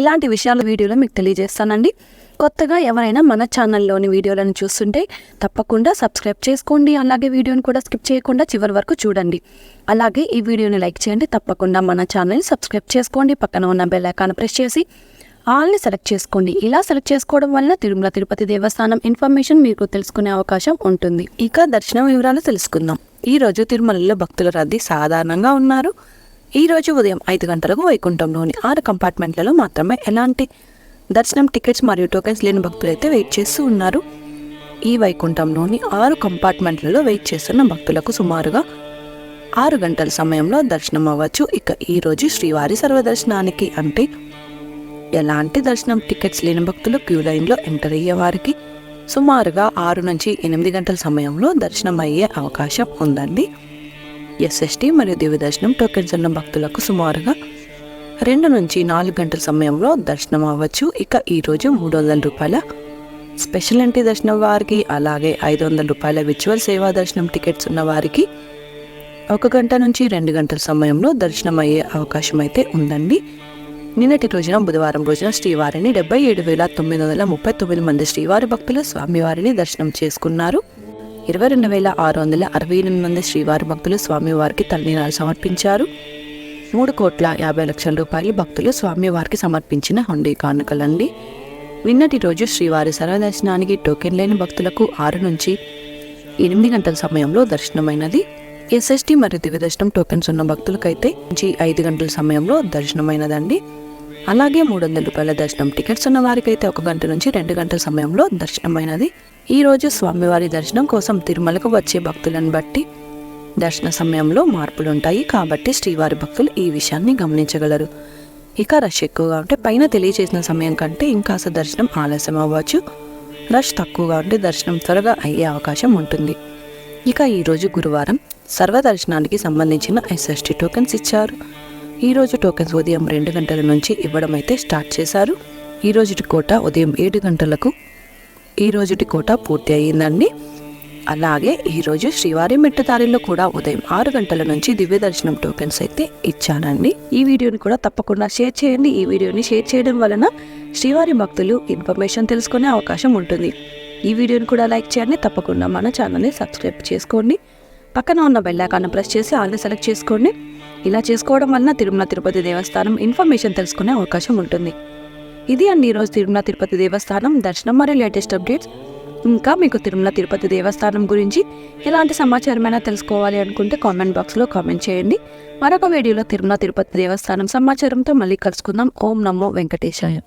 ఇలాంటి విషయాలు వీడియోలో మీకు తెలియజేస్తానండి. కొత్తగా ఎవరైనా మన ఛానల్లోని వీడియోలను చూస్తుంటే తప్పకుండా సబ్స్క్రైబ్ చేసుకోండి. అలాగే వీడియోని కూడా స్కిప్ చేయకుండా చివరి వరకు చూడండి. అలాగే ఈ వీడియోని లైక్ చేయండి. తప్పకుండా మన ఛానల్ని సబ్స్క్రైబ్ చేసుకోండి. పక్కన ఉన్న బెల్ ఐకాన్ ప్రెస్ చేసి ఆల్ని సెలెక్ట్ చేసుకోండి. ఇలా సెలెక్ట్ చేసుకోవడం వలన తిరుమల తిరుపతి దేవస్థానం ఇన్ఫర్మేషన్ మీకు తెలుసుకునే అవకాశం ఉంటుంది. ఇక దర్శనం వివరాలు తెలుసుకుందాం. ఈ రోజు తిరుమలలో భక్తుల రద్దీ సాధారణంగా ఉన్నారు. ఈ రోజు ఉదయం ఐదు గంటలకు వైకుంఠంలోని ఆరు కంపార్ట్మెంట్లలో మాత్రమే ఎలాంటి దర్శనం టికెట్స్ మరియు టోకెన్స్ లేని భక్తులైతే వెయిట్ చేస్తూ ఉన్నారు. ఈ వైకుంఠంలోని ఆరు కంపార్ట్మెంట్లలో వెయిట్ చేస్తున్న భక్తులకు సుమారుగా ఆరు గంటల సమయంలో దర్శనం అవ్వచ్చు. ఇక ఈరోజు శ్రీవారి సర్వదర్శనానికి అంటే ఎలాంటి దర్శనం టికెట్స్ లేని భక్తులు క్యూ లైన్లో ఎంటర్ అయ్యే వారికి సుమారుగా ఆరు నుంచి ఎనిమిది గంటల సమయంలో దర్శనం అయ్యే అవకాశం ఉందండి. ఎస్ఎస్టీ మరియు దివ్య దర్శనం టోకెన్స్ ఉన్న భక్తులకు సుమారుగా రెండు నుంచి నాలుగు గంటల సమయంలో దర్శనం అవ్వచ్చు. ఇక ఈరోజు మూడు వందల రూపాయల స్పెషల్ ఎంట్రీ దర్శనం వారికి అలాగే ఐదు వందల రూపాయల విచువల్ సేవా దర్శనం టికెట్స్ ఉన్న వారికి ఒక గంట నుంచి రెండు గంటల సమయంలో దర్శనం అయ్యే అవకాశం అయితే ఉందండి. నిన్నటి రోజున బుధవారం రోజున శ్రీవారిని డెబ్బై ఏడు వేల తొమ్మిది వందల ముప్పై తొమ్మిది మంది శ్రీవారి భక్తులు స్వామివారిని దర్శనం చేసుకున్నారు. ఇరవై రెండు వేల ఆరు వందల అరవై ఎనిమిది మంది శ్రీవారి భక్తులు స్వామివారికి తల్లినాలు సమర్పించారు. మూడు కోట్ల యాభై లక్షల రూపాయలు భక్తులు స్వామివారికి సమర్పించిన హుండీ కానుకలండి. నిన్నటి రోజు శ్రీవారి సర్వదర్శనానికి టోకెన్ లేని భక్తులకు ఆరు నుంచి ఎనిమిది గంటల సమయంలో దర్శనమైనది. ఎస్ఎస్టీ మరియు దివ్య దర్శనం టోకెన్స్ ఉన్న భక్తులకైతే నుంచి ఐదు గంటల సమయంలో దర్శనమైనదండి. అలాగే మూడు వందల రూపాయల దర్శనం టికెట్స్ ఉన్న వారికైతే ఒక గంట నుంచి రెండు గంటల సమయంలో దర్శనమైనది. ఈ రోజు స్వామివారి దర్శనం కోసం తిరుమలకు వచ్చే భక్తులను బట్టి దర్శన సమయంలో మార్పులు ఉంటాయి కాబట్టి శ్రీవారి భక్తులు ఈ విషయాన్ని గమనించగలరు. ఇక రష్ ఎక్కువగా ఉంటే పైన తెలియజేసిన సమయం కంటే ఇంకాస్త దర్శనం ఆలస్యం అవ్వచ్చు. రష్ తక్కువగా ఉంటే దర్శనం త్వరగా అయ్యే అవకాశం ఉంటుంది. ఇక ఈరోజు గురువారం సర్వదర్శనానికి సంబంధించిన ఎస్ఎస్టీ టోకెన్స్ ఇచ్చారు. ఈరోజు టోకెన్స్ ఉదయం రెండు గంటల నుంచి ఇవ్వడం అయితే స్టార్ట్ చేశారు. ఈ రోజుటి కోట ఉదయం ఏడు గంటలకు ఈ రోజుటి కోట పూర్తి అయ్యిందండి. అలాగే ఈరోజు శ్రీవారి మెట్టదారిలో కూడా ఉదయం ఆరు గంటల నుంచి దివ్య దర్శనం టోకెన్స్ అయితే ఇచ్చానండి. ఈ వీడియోని కూడా తప్పకుండా షేర్ చేయండి. ఈ వీడియోని షేర్ చేయడం వలన శ్రీవారి భక్తులు ఇన్ఫర్మేషన్ తెలుసుకునే అవకాశం ఉంటుంది. ఈ వీడియోని కూడా లైక్ చేయండి. తప్పకుండా మన ఛానల్ని సబ్స్క్రైబ్ చేసుకోండి. పక్కన ఉన్న బెల్ ప్రెస్ చేసి ఆల్ని సెలెక్ట్ చేసుకోండి. ఇలా చేసుకోవడం వలన తిరుమల తిరుపతి దేవస్థానం ఇన్ఫర్మేషన్ తెలుసుకునే అవకాశం ఉంటుంది. ఇది అండి ఈరోజు తిరుమల తిరుపతి దేవస్థానం దర్శనం మరియు లేటెస్ట్ అప్డేట్స్ ఇంకా మీకు తిరుమల తిరుపతి దేవస్థానం గురించి ఎలాంటి సమాచారమైనా తెలుసుకోవాలి అనుకుంటే కామెంట్ బాక్స్లో కామెంట్ చేయండి. మరొక వీడియోలో తిరుమల తిరుపతి దేవస్థానం సమాచారంతో మళ్ళీ కలుసుకుందాం. ఓం నమో వెంకటేశాయ.